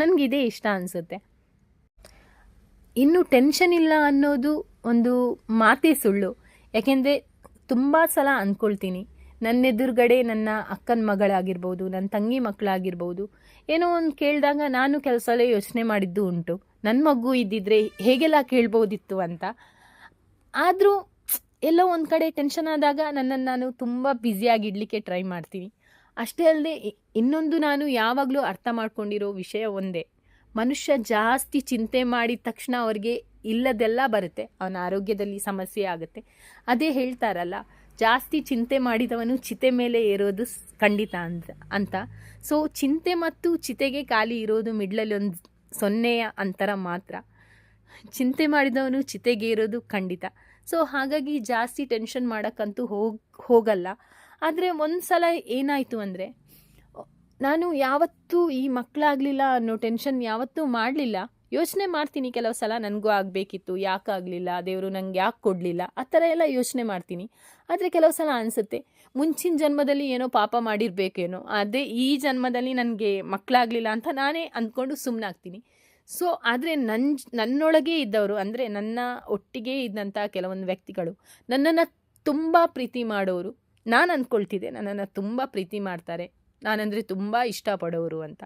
ನನಗೆ ಇದೇ ಇಷ್ಟ ಅನಿಸುತ್ತೆ. ಇನ್ನು ಟೆನ್ಷನ್ ಇಲ್ಲ ಅನ್ನೋದು ಒಂದು ಮಾತೇ ಸುಳ್ಳು. ಯಾಕೆಂದರೆ ತುಂಬ ಸಲ ಅಂದ್ಕೊಳ್ತೀನಿ ನನ್ನ ಎದುರುಗಡೆ ನನ್ನ ಅಕ್ಕನ ಮಗಳಾಗಿರ್ಬೋದು ನನ್ನ ತಂಗಿ ಮಕ್ಕಳಾಗಿರ್ಬೋದು ಏನೋ ಒಂದು ಕೇಳಿದಾಗ ನಾನು ಕೆಲಸಲ್ಲೇ ಯೋಚನೆ ಮಾಡಿದ್ದು ಉಂಟು. ನನ್ನ ಮಗು ಇದ್ದಿದ್ರೆ ಹೇಗೆಲ್ಲ ಕೇಳ್ಬೋದಿತ್ತು ಅಂತ. ಆದರೂ ಎಲ್ಲೋ ಒಂದು ಕಡೆ ಟೆನ್ಷನ್ ಆದಾಗ ನನ್ನನ್ನು ನಾನು ತುಂಬ ಬ್ಯುಸಿಯಾಗಿಡಲಿಕ್ಕೆ ಟ್ರೈ ಮಾಡ್ತೀನಿ. ಅಷ್ಟೇ ಅಲ್ಲದೆ ಇನ್ನೊಂದು ನಾನು ಯಾವಾಗಲೂ ಅರ್ಥ ಮಾಡ್ಕೊಂಡಿರೋ ವಿಷಯ ಒಂದೇ. ಮನುಷ್ಯ ಜಾಸ್ತಿ ಚಿಂತೆ ಮಾಡಿದ ತಕ್ಷಣ ಅವ್ರಿಗೆ ಇಲ್ಲದೆಲ್ಲ ಬರುತ್ತೆ, ಅವನ ಆರೋಗ್ಯದಲ್ಲಿ ಸಮಸ್ಯೆ ಆಗುತ್ತೆ. ಅದೇ ಹೇಳ್ತಾರಲ್ಲ, ಜಾಸ್ತಿ ಚಿಂತೆ ಮಾಡಿದವನು ಚಿತೆ ಮೇಲೆ ಏರೋದು ಖಂಡಿತ ಅಂತ ಅಂತ. ಸೊ, ಚಿಂತೆ ಮತ್ತು ಚಿತೆಗೆ ಖಾಲಿ ಇರೋದು ಮಿಡ್ಲಲ್ಲಿ ಒಂದು ಸೊನ್ನೆಯ ಅಂತರ ಮಾತ್ರ. ಚಿಂತೆ ಮಾಡಿದವನು ಚಿತೆಗೆ ಇರೋದು ಖಂಡಿತ. ಸೊ, ಹಾಗಾಗಿ ಜಾಸ್ತಿ ಟೆನ್ಷನ್ ಮಾಡೋಕ್ಕಂತೂ ಹೋಗಿ, ಹೋಗಲ್ಲ. ಆದರೆ ಒಂದು ಸಲ ಏನಾಯಿತು ಅಂದರೆ, ನಾನು ಯಾವತ್ತೂ ಈ ಮಕ್ಕಳಾಗಲಿಲ್ಲ ಅನ್ನೋ ಟೆನ್ಷನ್ ಯಾವತ್ತೂ ಮಾಡಲಿಲ್ಲ. ಯೋಚನೆ ಮಾಡ್ತೀನಿ ಕೆಲವು ಸಲ ನನಗೂ ಆಗಬೇಕಿತ್ತು ಯಾಕಾಗಲಿಲ್ಲ ದೇವರು ನಂಗೆ ಯಾಕೆ ಕೊಡಲಿಲ್ಲ, ಆ ಥರ ಎಲ್ಲ ಯೋಚನೆ ಮಾಡ್ತೀನಿ. ಆದರೆ ಕೆಲವು ಸಲ ಅನಿಸುತ್ತೆ, ಮುಂಚಿನ ಜನ್ಮದಲ್ಲಿ ಏನೋ ಪಾಪ ಮಾಡಿರಬೇಕೇನೋ, ಅದೇ ಈ ಜನ್ಮದಲ್ಲಿ ನನಗೆ ಮಕ್ಕಳಾಗಲಿಲ್ಲ ಅಂತ ನಾನೇ ಅಂದ್ಕೊಂಡು ಸುಮ್ಮನಾಗ್ತೀನಿ ಸೊ ಆದರೆ ನನ್ನ ನನ್ನೊಳಗೆ ಇದ್ದವರು, ಅಂದರೆ ನನ್ನ ಒಟ್ಟಿಗೆ ಇದ್ದಂಥ ಕೆಲವೊಂದು ವ್ಯಕ್ತಿಗಳು, ನನ್ನನ್ನು ತುಂಬ ಪ್ರೀತಿ ಮಾಡೋರು ನಾನು ಅಂದ್ಕೊಳ್ತಿದ್ದೆ ನನ್ನನ್ನು ತುಂಬ ಪ್ರೀತಿ ಮಾಡ್ತಾರೆ, ನಾನಂದರೆ ತುಂಬ ಇಷ್ಟಪಡೋರು ಅಂತ.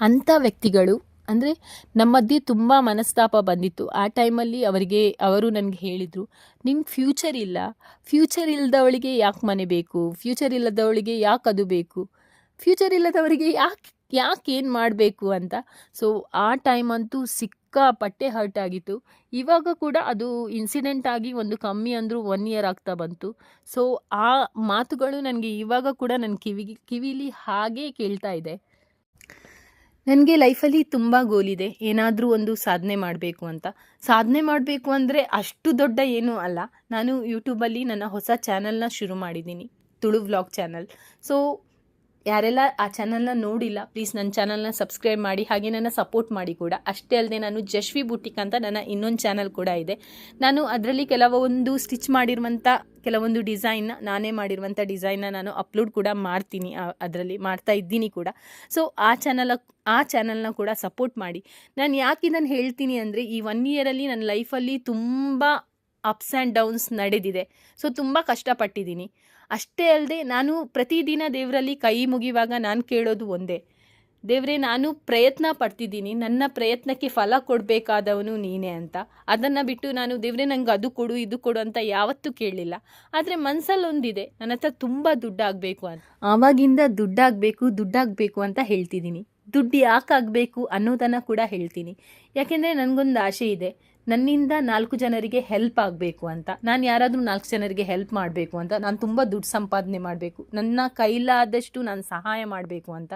ಅಂಥ ವ್ಯಕ್ತಿಗಳು, ಅಂದರೆ ನಮ್ಮ ಮಧ್ಯೆ ತುಂಬ ಮನಸ್ತಾಪ ಬಂದಿತ್ತು. ಆ ಟೈಮಲ್ಲಿ ಅವರಿಗೆ, ಅವರು ನನಗೆ ಹೇಳಿದರು ನಿಮ್ಮ ಫ್ಯೂಚರ್ ಇಲ್ಲ. ಫ್ಯೂಚರ್ ಇಲ್ಲದವಳಿಗೆ ಯಾಕೆ ಮನೆ ಬೇಕು? ಫ್ಯೂಚರ್ ಇಲ್ಲದವಳಿಗೆ ಯಾಕೆ ಅದು ಬೇಕು? ಫ್ಯೂಚರ್ ಇಲ್ಲದವರಿಗೆ ಯಾಕೆ ಯಾಕೆ ಏನು ಮಾಡಬೇಕು? ಅಂತ. ಸೊ ಆ ಟೈಮಂತೂ ಸಿಕ್ಕಾಪಟ್ಟೆ ಹರ್ಟ್ ಆಗಿತ್ತು. ಇವಾಗ ಕೂಡ ಅದು ಇನ್ಸಿಡೆಂಟ್ ಆಗಿ ಒಂದು ಕಮ್ಮಿ ಅಂದರೂ ಒನ್ ಇಯರ್ ಆಗ್ತಾ ಬಂತು. ಸೊ ಆ ಮಾತುಗಳು ನನಗೆ ಇವಾಗ ಕೂಡ ನನ್ನ ಕಿವಿ, ಕಿವಿಲಿ ಹಾಗೇ ಕೇಳ್ತಾ ಇದೆ. ನನಗೆ ಲೈಫಲ್ಲಿ ತುಂಬ ಗೋಲಿದೆ. ಏನಾದರೂ ಒಂದು ಸಾಧನೆ ಮಾಡಬೇಕು ಅಂತ. ಸಾಧನೆ ಮಾಡಬೇಕು ಅಂದರೆ ಅಷ್ಟು ದೊಡ್ಡ ಏನೂ ಅಲ್ಲ. ನಾನು ಯೂಟ್ಯೂಬಲ್ಲಿ ನನ್ನ ಹೊಸ ಚಾನಲ್ನ ಶುರು ಮಾಡಿದ್ದೀನಿ. ತುಳು ವ್ಲಾಗ್ ಚಾನಲ್ ಸೊ ಯಾರೆಲ್ಲ ಆ ಚಾನಲ್ನ ನೋಡಿಲ್ಲ ಪ್ಲೀಸ್ ನನ್ನ ಚಾನಲ್ನ ಸಬ್ಸ್ಕ್ರೈಬ್ ಮಾಡಿ, ಹಾಗೆ ನನ್ನ ಸಪೋರ್ಟ್ ಮಾಡಿ ಕೂಡ. ಅಷ್ಟೇ ಅಲ್ಲದೆ ನಾನು ಜಶ್ವಿ ಬುಟಿಕ್ ಅಂತ ನನ್ನ ಇನ್ನೊಂದು ಚಾನಲ್ ಕೂಡ ಇದೆ. ನಾನು ಅದರಲ್ಲಿ ಕೆಲವೊಂದು ಸ್ಟಿಚ್ ಮಾಡಿರುವಂಥ ಕೆಲವೊಂದು ಡಿಸೈನ್ನ ನಾನೇ ಮಾಡಿರುವಂಥ ಡಿಸೈನ್ನ ನಾನು ಅಪ್ಲೋಡ್ ಕೂಡ ಮಾಡ್ತೀನಿ ಅದರಲ್ಲಿ ಮಾಡ್ತಾ ಇದ್ದೀನಿ ಕೂಡ. ಸೊ ಆ ಚಾನಲ ಆ ಚಾನಲ್ನ ಕೂಡ ಸಪೋರ್ಟ್ ಮಾಡಿ. ನಾನು ಯಾಕೆ ನಾನು ಹೇಳ್ತೀನಿ ಅಂದರೆ, ಈ ಒನ್ ಇಯರಲ್ಲಿ ನನ್ನ ಲೈಫಲ್ಲಿ ತುಂಬ ಅಪ್ಸ್ ಆ್ಯಂಡ್ ಡೌನ್ಸ್ ನಡೆದಿದೆ. ಸೊ ತುಂಬ ಕಷ್ಟಪಟ್ಟಿದ್ದೀನಿ. ಅಷ್ಟೇ ಅಲ್ಲದೆ ನಾನು ಪ್ರತಿದಿನ ದೇವರಲ್ಲಿ ಕೈ ಮುಗಿಯುವಾಗ ನಾನು ಕೇಳೋದು ಒಂದೇ. ದೇವರೇ, ನಾನು ಪ್ರಯತ್ನ ಪಡ್ತಿದ್ದೀನಿ. ನನ್ನ ಪ್ರಯತ್ನಕ್ಕೆ ಫಲ ಕೊಡಬೇಕಾದವನು ನೀನೇ ಅಂತ. ಅದನ್ನು ಬಿಟ್ಟು ನಾನು, ದೇವರೇ, ನಂಗೆ ಅದು ಕೊಡು, ಇದು ಕೊಡು ಅಂತ ಯಾವತ್ತೂ ಕೇಳಲಿಲ್ಲ ಆದರೆ ಮನಸ್ಸಲ್ಲಿ ಒಂದಿದೆ ನನ್ನ ಹತ್ರ ತುಂಬ ದುಡ್ಡಾಗಬೇಕು ಅಂತ. ಆವಾಗಿಂದ ದುಡ್ಡಾಗಬೇಕು ದುಡ್ಡಾಗಬೇಕು ಅಂತ ಹೇಳ್ತಿದ್ದೀನಿ. ದುಡ್ಡು ಯಾಕಾಗಬೇಕು ಅನ್ನೋದನ್ನು ಕೂಡ ಹೇಳ್ತೀನಿ. ಯಾಕೆಂದರೆ ನನಗೊಂದು ಆಸೆ ಇದೆ. ನನ್ನಿಂದ ನಾಲ್ಕು ಜನರಿಗೆ ಹೆಲ್ಪ್ ಆಗಬೇಕು ಅಂತ. ನಾನು ಯಾರಾದರೂ ನಾಲ್ಕು ಜನರಿಗೆ ಹೆಲ್ಪ್ ಮಾಡಬೇಕು ಅಂತ. ನಾನು ತುಂಬ ದುಡ್ಡು ಸಂಪಾದನೆ ಮಾಡಬೇಕು. ನನ್ನ ಕೈಲಾದಷ್ಟು ನಾನು ಸಹಾಯ ಮಾಡಬೇಕು ಅಂತ.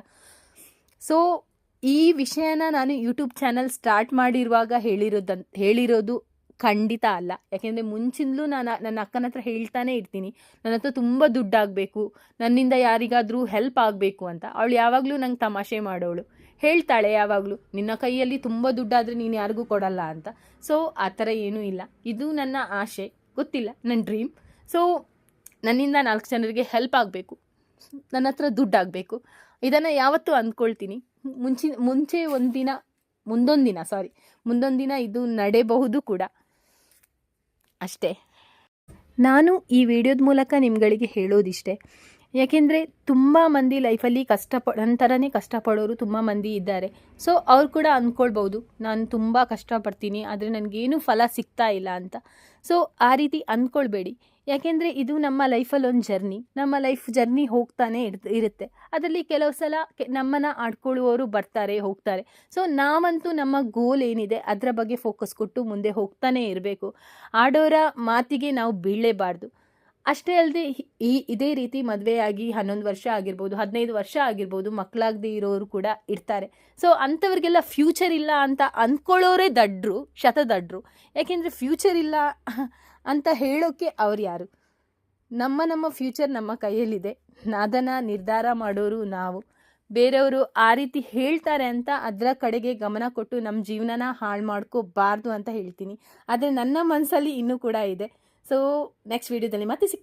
ಸೊ ಈ ವಿಷಯನ ನಾನು ಯೂಟ್ಯೂಬ್ ಚಾನಲ್ ಸ್ಟಾರ್ಟ್ ಮಾಡಿರುವಾಗ ಹೇಳಿರೋದು ಹೇಳಿರೋದು ಖಂಡಿತ ಅಲ್ಲ. ಯಾಕೆಂದರೆ ಮುಂಚಿಂದಲೂ ನಾನು, ನನ್ನ ಅಕ್ಕನ ಹತ್ರ ಹೇಳ್ತಾನೆ ಇರ್ತೀನಿ ನನ್ನ ಹತ್ರ ತುಂಬ ದುಡ್ಡಾಗಬೇಕು, ನನ್ನಿಂದ ಯಾರಿಗಾದರೂ ಹೆಲ್ಪ್ ಆಗಬೇಕು ಅಂತ. ಅವಳು ಯಾವಾಗಲೂ ನಂಗೆ ತಮಾಷೆ ಮಾಡೋಳು. ಹೇಳ್ತಾಳೆ ಯಾವಾಗಲೂ, ನಿನ್ನ ಕೈಯಲ್ಲಿ ತುಂಬ ದುಡ್ಡಾದರೆ ನೀನು ಯಾರಿಗೂ ಕೊಡಲ್ಲ ಅಂತ. ಸೊ ಆ ಥರ ಏನೂ ಇಲ್ಲ. ಇದು ನನ್ನ ಆಸೆ ಗೊತ್ತಿಲ್ಲ ನನ್ನ ಡ್ರೀಮ್ ಸೊ ನನ್ನಿಂದ ನಾಲ್ಕು ಜನರಿಗೆ ಹೆಲ್ಪ್ ಆಗಬೇಕು. ನನ್ನ ಹತ್ರ ದುಡ್ಡಾಗಬೇಕು. ಇದನ್ನು ಯಾವತ್ತೂ ಅಂದ್ಕೊಳ್ತೀನಿ. ಮುಂಚಿನ, ಮುಂಚೆ ಒಂದಿನ ಮುಂದೊಂದು ದಿನ ಸಾರಿ ಮುಂದೊಂದು ದಿನ ಇದು ನಡೆಯಬಹುದು ಕೂಡ. ಅಷ್ಟೇ. ನಾನು ಈ ವಿಡಿಯೋದ ಮೂಲಕ ನಿಮ್ಗಳಿಗೆ ಹೇಳೋದಿಷ್ಟೇ. ಯಾಕೆಂದರೆ ತುಂಬ ಮಂದಿ ಲೈಫಲ್ಲಿ ಕಷ್ಟಪ ನನ್ನ ಕಷ್ಟಪಡೋರು ತುಂಬ ಮಂದಿ ಇದ್ದಾರೆ. ಸೊ, ಅವ್ರು ಕೂಡ ಅಂದ್ಕೊಳ್ಬೋದು ನಾನು ತುಂಬ ಕಷ್ಟಪಡ್ತೀನಿ, ಆದರೆ ನನಗೇನು ಫಲ ಸಿಗ್ತಾ ಇಲ್ಲ ಅಂತ. ಸೊ, ಆ ರೀತಿ ಅಂದ್ಕೊಳ್ಬೇಡಿ ಯಾಕೆಂದರೆ ಇದು ನಮ್ಮ ಲೈಫಲ್ಲಿ ಒಂದು ಜರ್ನಿ ನಮ್ಮ ಲೈಫ್ ಜರ್ನಿ ಹೋಗ್ತಾನೆ ಇರ್, ಇರುತ್ತೆ. ಅದರಲ್ಲಿ ಕೆಲವು ಸಲ ನಮ್ಮನ್ನು ಆಡ್ಕೊಳ್ಳುವವರು ಬರ್ತಾರೆ, ಹೋಗ್ತಾರೆ. ಸೊ ನಾವಂತೂ ನಮ್ಮ ಗೋಲ್ ಏನಿದೆ, ಅದರ ಬಗ್ಗೆ ಫೋಕಸ್ ಕೊಟ್ಟು ಮುಂದೆ ಹೋಗ್ತಾನೆ ಇರಬೇಕು. ಆಡೋರ ಮಾತಿಗೆ ನಾವು ಬೀಳಲೇಬಾರ್ದು. ಅಷ್ಟೇ ಅಲ್ಲದೆ ಈ, ಇದೇ ರೀತಿ ಮದುವೆಯಾಗಿ ಹನ್ನೊಂದು ವರ್ಷ ಆಗಿರ್ಬೋದು, ಹದಿನೈದು ವರ್ಷ ಆಗಿರ್ಬೋದು ಮಕ್ಕಳಾಗದೆ ಇರೋರು ಕೂಡ ಇರ್ತಾರೆ. ಸೊ ಅಂಥವ್ರಿಗೆಲ್ಲ ಫ್ಯೂಚರ್ ಇಲ್ಲ ಅಂತ ಅಂದ್ಕೊಳ್ಳೋರೇ ದಡ್ರು, ಶತದಡ್ರು. ಯಾಕೆಂದರೆ ಫ್ಯೂಚರ್ ಇಲ್ಲ ಅಂತ ಹೇಳೋಕ್ಕೆ ಅವ್ರು ಯಾರು? ನಮ್ಮ ನಮ್ಮ ಫ್ಯೂಚರ್ ನಮ್ಮ ಕೈಯಲ್ಲಿದೆ. ಅದನ್ನು ನಿರ್ಧಾರ ಮಾಡೋರು ನಾವು. ಬೇರೆಯವರು ಆ ರೀತಿ ಹೇಳ್ತಾರೆ ಅಂತ ಅದರ ಕಡೆಗೆ ಗಮನ ಕೊಟ್ಟು ನಮ್ಮ ಜೀವನನ ಹಾಳು ಮಾಡ್ಕೋಬಾರ್ದು ಅಂತ ಹೇಳ್ತೀನಿ. ಆದರೆ ನನ್ನ ಮನಸ್ಸಲ್ಲಿ ಇನ್ನೂ ಕೂಡ ಇದೆ. ಸೊ ನೆಕ್ಸ್ಟ್ ವೀಡಿಯೋದಲ್ಲಿ ಮತ್ತೆ ಸಿಗ್ತೀನಿ.